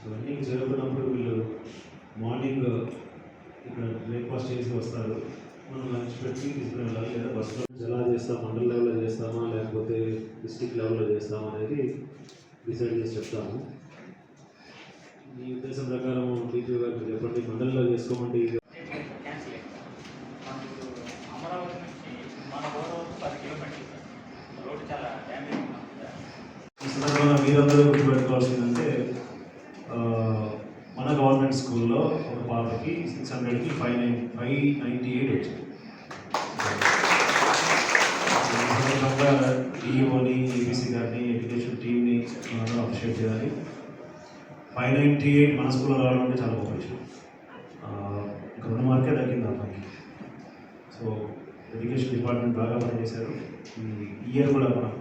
So అన్నీ జరుగుతున్నప్పుడు వీళ్ళు మార్నింగ్ ఇక్కడ బ్రేక్ఫాస్ట్ చేసి వస్తారు. మనం లంచ్ పెట్టి తీసుకుని వెళ్ళాలి లేదా బస్సులో ఎలా చేస్తాం? మండల్ లెవెల్లో చేస్తామా? లేకపోతే డిస్టిక్ లెవెల్లో చేస్తామా అనేది డిసైడ్ చేసి చెప్తాము. మీ ఉద్దేశం ప్రకారం టీచర్ గారికి చెప్పండి మండలిలో చేసుకోమండి ఈ సందర్భంగా మీరందరూ గుర్తుపెట్టుకోవాల్సిందంటే ఆ, మన గవర్నమెంట్ స్కూల్లో ఒక పాపకి సిక్స్ హండ్రెడ్కి five nine five ninety eight వచ్చింది. ఈ డిఈఓని ఏబీసీ గారిని ఎడ్యుకేషన్ టీమ్ని మనందరం అప్రిషియేట్ చేయాలి. ఫైవ్ నైంటీ ఎయిట్ మన స్కూల్లో రావడం అంటే చాలా గొప్ప విషయం. ఆ, రెండు మార్కే తగ్గింది అమ్మాయికి సో ఎడ్యుకేషన్ డిపార్ట్మెంట్ బాగా పనిచేశారు. ఈ ఇయర్ కూడా మనం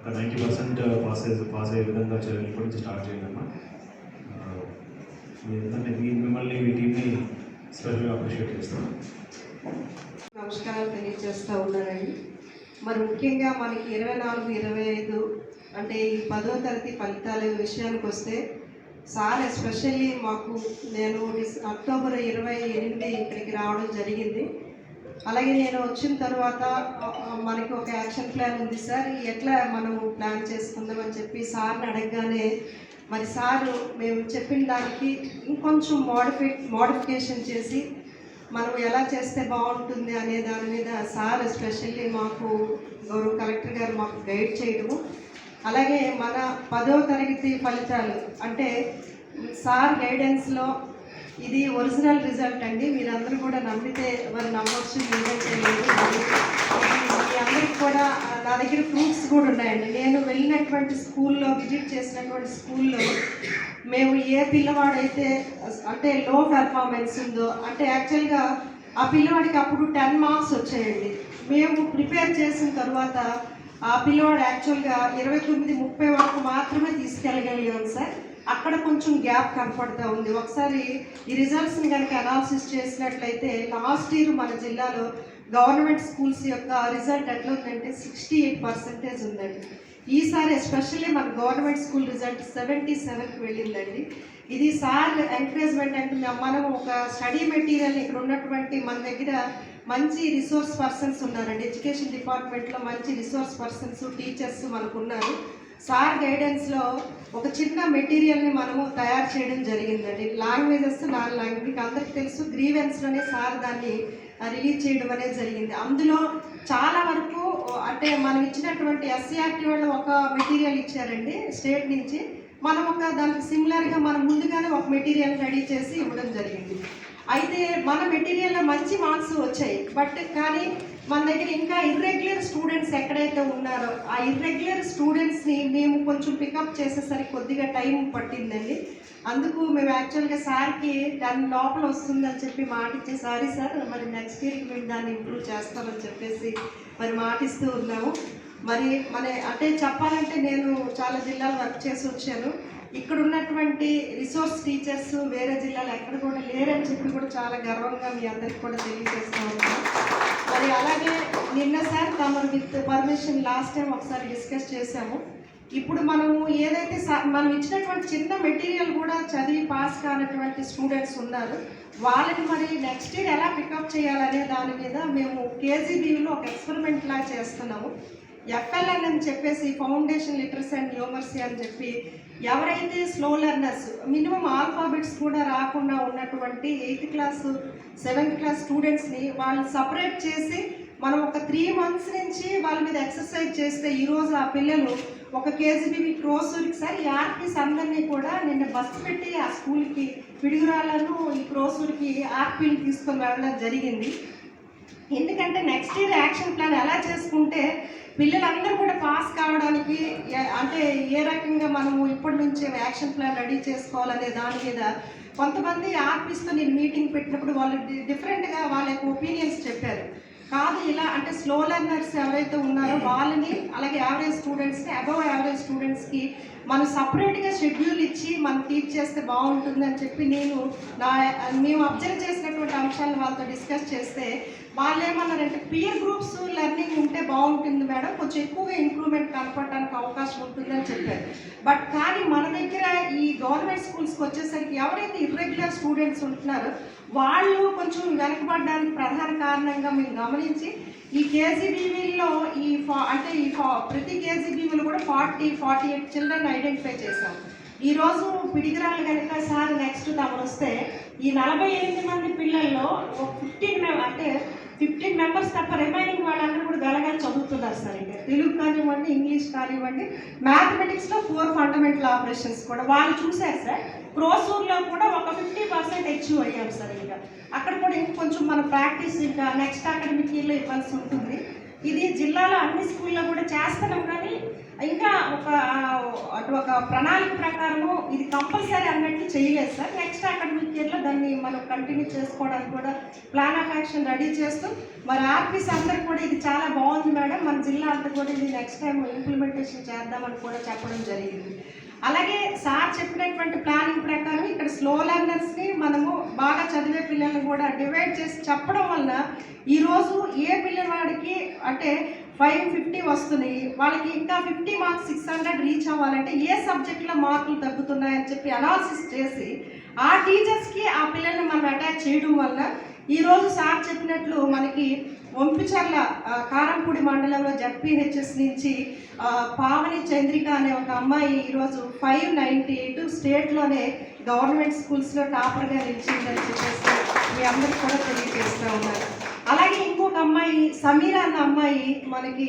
ఒక నైంటీ పర్సెంట్ పాస్ అయ్యే పాస్ అయ్యే విధంగా చర్యలు ఇప్పటి నుంచి స్టార్ట్ చేయండి మీ మిమ్మల్ని మీ టీంని స్పెషల్గా అప్రిషియేట్ చేస్తాను నమస్కారాలు తెలియజేస్తూ ఉన్నానండి. మరి ముఖ్యంగా మనకి ఇరవై నాలుగు ఇరవై ఐదు అంటే ఈ పదో తరగతి ఫలితాల విషయానికి వస్తే సార్ ఎస్పెషల్లీ మాకు నేను డిస్ అక్టోబర్ ఇరవై ఎనిమిది ఇక్కడికి రావడం జరిగింది. అలాగే నేను వచ్చిన తర్వాత మనకి ఒక యాక్షన్ ప్లాన్ ఉంది సార్. ఎట్లా మనం ప్లాన్ చేసుకుందామని చెప్పి సార్ని అడగగానే మరి సారు మేము చెప్పిన దానికి ఇంకొంచెం మోడిఫై మోడిఫికేషన్ చేసి మనం ఎలా చేస్తే బాగుంటుంది అనే దాని మీద సార్ ఎస్పెషల్లీ మాకు గౌరవ కలెక్టర్ గారు మాకు గైడ్ చేయడము. అలాగే మన పదవ తరగతి ఫలితాలు అంటే సార్ గైడెన్స్లో ఇది ఒరిజినల్ రిజల్ట్ అండి. మీరందరూ కూడా నమ్మితే మరి నమ్మొచ్చు లేదంటే మీ అందరికి కూడా నా దగ్గర ప్రూఫ్స్ కూడా ఉన్నాయండి. నేను వెళ్ళినటువంటి స్కూల్లో విజిట్ చేసినటువంటి స్కూల్లో మేము ఏ పిల్లవాడైతే అంటే లో పెర్ఫార్మెన్స్ ఉందో అంటే యాక్చువల్గా ఆ పిల్లవాడికి అప్పుడు టెన్ మార్క్స్ వచ్చాయండి. మేము ప్రిపేర్ చేసిన తర్వాత ఆ పిల్లవాడు యాక్చువల్గా ఇరవై తొమ్మిది ముప్పై వరకు మాత్రమే తీసుకెళ్ళగలిగాం సార్. అక్కడ కొంచెం గ్యాప్ కనపడుతూ ఉంది. ఒకసారి ఈ రిజల్ట్స్ని కనుక అనాలిసిస్ చేసినట్లయితే లాస్ట్ ఇయర్ మన జిల్లాలో గవర్నమెంట్ స్కూల్స్ యొక్క రిజల్ట్ ఎట్లా ఉందంటే సిక్స్టీ ఎయిట్ పర్సెంటేజ్ ఉందండి. ఈసారి ఎస్పెషల్లీ మన గవర్నమెంట్ స్కూల్ రిజల్ట్ సెవెంటీ సెవెన్కి వెళ్ళిందండి. ఇది సార్ ఎంకరేజ్మెంట్ అంటే మనం ఒక స్టడీ మెటీరియల్ ఇక్కడ ఉన్నటువంటి మన దగ్గర మంచి రిసోర్స్ పర్సన్స్ ఉన్నారండి. ఎడ్యుకేషన్ డిపార్ట్మెంట్లో మంచి రిసోర్స్ పర్సన్స్ టీచర్స్ మనకు ఉన్నారు సార్ గైడెన్స్లో ఒక చిన్న మెటీరియల్ని మనము తయారు చేయడం జరిగిందండి. లాంగ్వేజెస్ నాన్ లాంగ్వేజ్ మీకు అందరికీ తెలుసు గ్రీవెన్స్లోనే సార్ దాన్ని రిలీజ్ చేయడం అనేది జరిగింది. అందులో చాలా వరకు అంటే మనం ఇచ్చినటువంటి ఎస్సీఆర్టీ వాళ్ళు ఒక మెటీరియల్ ఇచ్చారండి స్టేట్ నుంచి. మనం ఒక దానికి సిమిలర్గా మనం ముందుగానే ఒక మెటీరియల్ రెడీ చేసి ఇవ్వడం జరిగింది. అయితే మన మెటీరియల్లో మంచి మార్క్స్ వచ్చాయి. బట్ కానీ మన దగ్గర ఇంకా ఇర్రెగ్యులర్ స్టూడెంట్స్ ఎక్కడైతే ఉన్నారో ఆ ఇర్రెగ్యులర్ స్టూడెంట్స్ని మేము కొంచెం పికప్ చేసేసరికి కొద్దిగా టైం పట్టిందండి. అందుకు మేము యాక్చువల్గా సార్కి దాని లోపల వస్తుందని చెప్పి మాటిచ్చే సారీ సార్ మరి నెక్స్ట్ ఇయర్కి మేము దాన్ని ఇంప్రూవ్ చేస్తామని చెప్పేసి మరి మాటిస్తూ ఉన్నాము. మరి మన అంటే చెప్పాలంటే నేను చాలా జిల్లాలు వర్క్ చేసి వచ్చాను. ఇక్కడ ఉన్నటువంటి రిసోర్స్ టీచర్స్ వేరే జిల్లాలో ఎక్కడ కూడా లేరని చెప్పి కూడా చాలా గర్వంగా మీ అందరికి కూడా తెలియజేస్తూ ఉన్నాను. మరి అలాగే నిన్న సార్ తమరు విత్ పర్మిషన్ లాస్ట్ టైం ఒకసారి డిస్కస్ చేశాము. ఇప్పుడు మనము ఏదైతే మనం ఇచ్చినటువంటి చిన్న మెటీరియల్ కూడా చదివి పాస్ కానటువంటి స్టూడెంట్స్ ఉన్నారు. వాళ్ళని మరి నెక్స్ట్ ఇయర్ ఎలా పికప్ చేయాలనే దాని మీద మేము కేజీబీలో ఒక ఎక్స్పెరిమెంట్ లా చేస్తున్నాము. ఎఫ్ఎల్ఎన్ అని చెప్పేసి ఫౌండేషన్ లిటరసీ అండ్ న్యూమర్సీ అని చెప్పి ఎవరైతే స్లో లెర్నర్స్ మినిమం ఆల్ఫాబెట్స్ కూడా రాకుండా ఉన్నటువంటి ఎయిత్ క్లాస్ సెవెంత్ క్లాస్ స్టూడెంట్స్ని వాళ్ళు సపరేట్ చేసి మనం ఒక త్రీ మంత్స్ నుంచి వాళ్ళ మీద ఎక్సర్సైజ్ చేస్తే ఈరోజు ఆ పిల్లలు ఒక కేజీబీ క్రోసూరికి సార్ ఈ ఆర్పీస్ అందరినీ కూడా నిన్న బస్సు పెట్టి ఆ స్కూల్కి పిడుగురాళ్ళను ఈ క్రోసూరికి ఆర్పీలు తీసుకొని వెళ్ళడం జరిగింది. ఎందుకంటే నెక్స్ట్ ఇయర్ యాక్షన్ ప్లాన్ ఎలా చేసుకుంటే పిల్లలందరూ కూడా పాస్ కావడానికి అంటే ఏ రకంగా మనము ఇప్పటి నుంచే యాక్షన్ ప్లాన్ రెడీ చేసుకోవాలనే దాని మీద కొంతమంది ఆర్పిస్తో నేను మీటింగ్ పెట్టినప్పుడు వాళ్ళు డిఫరెంట్గా వాళ్ళ యొక్క ఒపీనియన్స్ చెప్పారు. కాదు ఇలా అంటే స్లో లెర్నర్స్ ఎవరైతే ఉన్నారో వాళ్ళని అలాగే యావరేజ్ స్టూడెంట్స్ని అబవ్ యావరేజ్ స్టూడెంట్స్కి మనం సపరేట్గా షెడ్యూల్ ఇచ్చి మనం టీచ్ చేస్తే బాగుంటుంది అని చెప్పి నేను నా మేము అబ్జర్వ్ ఉన్నటువంటి అంశాలను వాళ్ళతో డిస్కస్ చేస్తే వాళ్ళు ఏమన్నారంటే పియర్ గ్రూప్స్ లెర్నింగ్ ఉంటే బాగుంటుంది మేడం. కొంచెం ఎక్కువగా ఇంప్రూవ్మెంట్ కనపడడానికి అవకాశం ఉంటుందని చెప్పారు. బట్ కానీ మన దగ్గర ఈ గవర్నమెంట్ స్కూల్స్కి వచ్చేసరికి ఎవరైతే ఇర్రెగ్యులర్ స్టూడెంట్స్ ఉంటున్నారో వాళ్ళు కొంచెం వెనకబడడానికి ప్రధాన కారణంగా మేము గమనించి ఈ కేజీబీవీలో ఈ ఫా అంటే ఈ ఫా ప్రతి కేజీబీవీలో కూడా forty forty eight children identify చేశాము ఈ రోజు పిడిగిరాలు కనుక సార్ నెక్స్ట్ తమరు వస్తే ఈ నలభై ఎనిమిది మంది పిల్లల్లో ఒక ఫిఫ్టీన్ అంటే ఫిఫ్టీన్ మెంబర్స్ తప్ప రిమైనింగ్ వాళ్ళందరూ కూడా గలగల చదువుతున్నారు సార్ ఇంకా. తెలుగు కానివ్వండి ఇంగ్లీష్ కానివ్వండి మ్యాథమెటిక్స్లో ఫోర్ ఫండమెంటల్ ఆపరేషన్స్ కూడా. వాళ్ళు చూశారు సార్ క్రోసూర్లో కూడా ఒక ఫిఫ్టీ పర్సెంట్ అచీవ్ అయ్యాం సార్ ఇంకా. అక్కడ కూడా ఇంకొంచెం మన ప్రాక్టీస్ ఇంకా నెక్స్ట్ అకాడమిక్ ఇయర్లో ఇవ్వాల్సి ఉంటుంది. ఇది జిల్లాలో అన్ని స్కూల్లో కూడా చేస్తున్నాం కానీ ఇంకా ఒక అటు ఒక ప్రణాళిక ప్రకారము ఇది కంపల్సరీ అన్నట్టు చేయలేదు సార్. నెక్స్ట్ అకాడమిక్ ఇయర్లో దాన్ని మనం కంటిన్యూ చేసుకోవడానికి కూడా ప్లాన్ ఆఫ్ యాక్షన్ రెడీ చేస్తూ మరి ఆర్పీస్ అందరికి కూడా ఇది చాలా బాగుంది మేడం. మన జిల్లా అంతా కూడా ఇది నెక్స్ట్ టైం ఇంప్లిమెంటేషన్ చేద్దామని కూడా చెప్పడం జరిగింది. అలాగే సార్ చెప్పినటువంటి ప్లానింగ్ ప్రకారం ఇక్కడ స్లో లెర్నర్స్ని మనము బాగా చదివే పిల్లల్ని కూడా డివైడ్ చేసి చెప్పడం వల్ల ఈరోజు ఏ పిల్లవాడికి అంటే ఫైవ్ ఫిఫ్టీ వస్తున్నాయి. వాళ్ళకి ఇంకా fifty marks six hundred reach అవ్వాలంటే ఏ సబ్జెక్ట్లో మార్కులు తగ్గుతున్నాయని చెప్పి అనాలిసిస్ చేసి ఆ టీచర్స్కి ఆ పిల్లల్ని మనం అటాచ్ చేయడం వల్ల ఈరోజు సార్ చెప్పినట్లు మనకి వంపిచర్ల కారంపూడి మండలంలో జడ్పీహెచ్ఎస్ నుంచి పావని చంద్రిక అనే ఒక అమ్మాయి ఈరోజు ఫైవ్ నైంటీ ఎయిట్ స్టేట్లోనే గవర్నమెంట్ స్కూల్స్లో టాపర్గా నిలిచిందని చెప్పేసి మీ అందరికీ కూడా తెలియజేస్తూ ఉన్నారు అలాగే అమ్మాయి సమీరా అన్న అమ్మాయి మనకి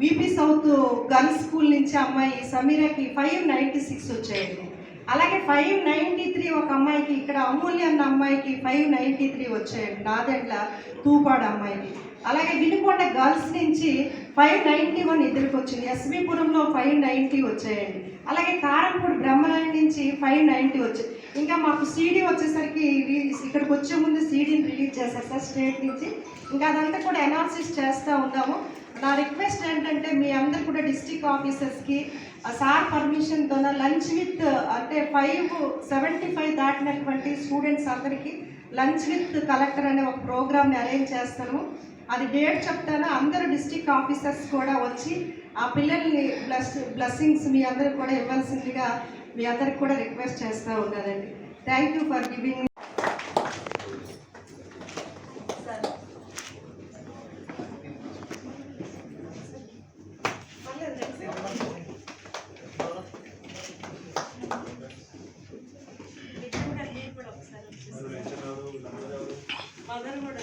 బీపీ సౌత్ గర్ల్స్ స్కూల్ నుంచి అమ్మాయి సమీరాకి ఫైవ్ నైంటీ సిక్స్ వచ్చాయండి. అలాగే ఫైవ్ నైంటీ త్రీ ఒక అమ్మాయికి ఇక్కడ అమూల్య అన్న అమ్మాయికి ఫైవ్ నైంటీ త్రీ వచ్చాయండి. నాదెండ్ల తూపాడు అమ్మాయికి. అలాగే వినుకొండ గర్ల్స్ నుంచి ఫైవ్ నైంటీ వన్ ఇద్దరికి వచ్చింది ఎస్బీపురంలో ఫైవ్ నైంటీ వచ్చాయండి. అలాగే కారంపూడి బ్రహ్మనాయుడు నుంచి ఫైవ్ నైంటీ వచ్చాయి. ఇంకా మాకు సీడీ వచ్చేసరికి ఇక్కడికి వచ్చే ముందు సీడీని రిలీజ్ చేశారు సార్ స్టేట్ నుంచి. ఇంకా అదంతా కూడా అనాలిసిస్ చేస్తూ ఉన్నాము. నా రిక్వెస్ట్ ఏంటంటే మీ అందరు కూడా డిస్టిక్ ఆఫీసర్స్కి సార్ పర్మిషన్తో లంచ్ విత్ అంటే ఫైవ్ సెవెంటీ ఫైవ్ దాటినటువంటి స్టూడెంట్స్ అందరికీ లంచ్ విత్ కలెక్టర్ అనే ఒక ప్రోగ్రామ్ని అరేంజ్ చేస్తాను అది డేట్ చెప్తాను? అందరు డిస్టిక్ ఆఫీసర్స్ కూడా వచ్చి ఆ పిల్లల్ని బ్లస్ బ్లెస్సింగ్స్ మీ అందరికి కూడా ఇవ్వాల్సిందిగా మీ అందరికి కూడా రిక్వెస్ట్ చేస్తూ ఉన్నానండి thank you for giving mother కూడా.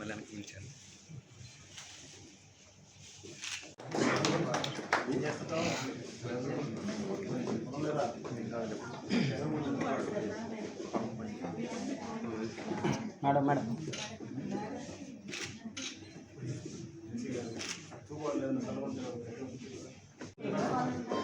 వెనక్కి పిలిచాను madam madam. Madam madam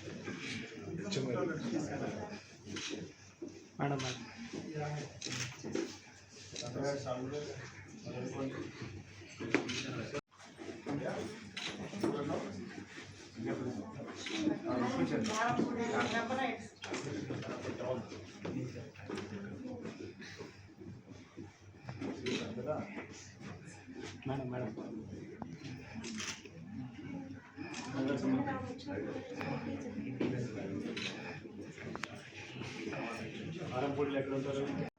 madam madam madam madam ఆరంపూడిలో ఎక్కడ ఉంటారు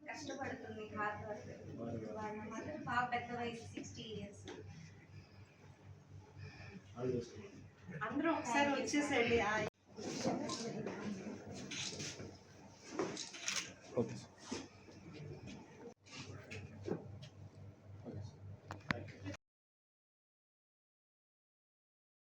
కష్టపడుతుంది హార్డ్ వర్క్ వాళ్ళ మదర్ బాగా పెద్ద వయసు సిక్స్టీ ఇయర్స్ అందరూ ఒకసారి వచ్చేసేయండి. ఆ